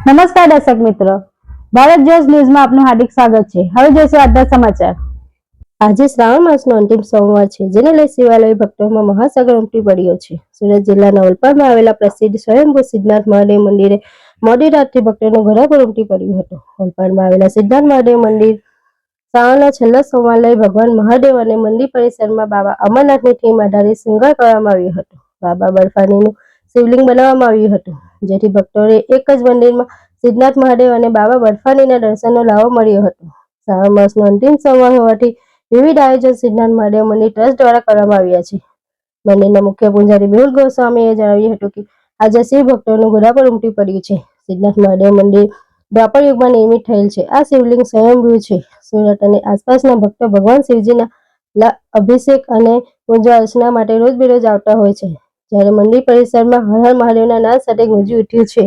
નમસ્કાર દર્શક મિત્રો. ભારત જોશ ન્યૂઝમાં આપનું હાર્દિક સ્વાગત છે. હવે જોઈશું આજના સમાચાર. આજે શ્રાવણ માસનો અંતિમ સોમવાર છે. જેને લઈ શિવાલય ભક્તોમાં મહાસાગર ઉમટી પડ્યો છે. સુરત જિલ્લાના ઓલપાડમાં આવેલા પ્રસિદ્ધ સ્વયંભૂ સિદ્ધનાથ મહાદેવ મંદિરે મોડી રાતથી ભક્તોનું ઘરાઘર ઉમટી પડ્યું હતું. ઓલપાડમાં આવેલા સિદ્ધનાથ મહાદેવ મંદિર શ્રાવણના છેલ્લા સોમવાર લઈ ભગવાન મહાદેવ અને મંદિર પરિસરમાં બાબા અમરનાથની થીમ આધારિત શૃંગાર કરવામાં આવ્યો હતો. બાબા બર્ફાનીનું શિવલિંગ બનાવવામાં આવ્યું હતું. જેથી ભક્તોને એક જ મંદિરમાં સિદ્ધનાથ મહાદેવ અને બાબા બર્ફાનીના દર્શનનો લાવો મળ્યો હતો. શ્રાવણ માસનો અંતિમ સોમવાર હોવાથી વિવિધ આયોજન સિદ્ધનાથ મહાદેવ મંદિર ટ્રસ્ટ દ્વારા કરવામાં આવ્યા છે. મંદિરના મુખ્ય પૂજારી મેહુલ ગોસ્વામીએ જણાવ્યું હતું કે, આજે શિવ ભક્તોનું ઘોડા પર ઉમટી પડ્યું છે. સિદ્ધનાથ મહાદેવ મંદિર દ્વાપર યુગમાં નિર્મિત થયેલ છે. આ શિવલિંગ સ્વયંભૂ છે. સુરત અને આસપાસના ભક્તો ભગવાન શિવજીના અભિષેક અને પૂજા અર્ચના માટે રોજ બેરોજ આવતા હોય છે. જ્યારે મંદિર પરિસરમાં હર હર મહાદેવના નાદ સાથે ગુંજી ઉઠ્યું છે.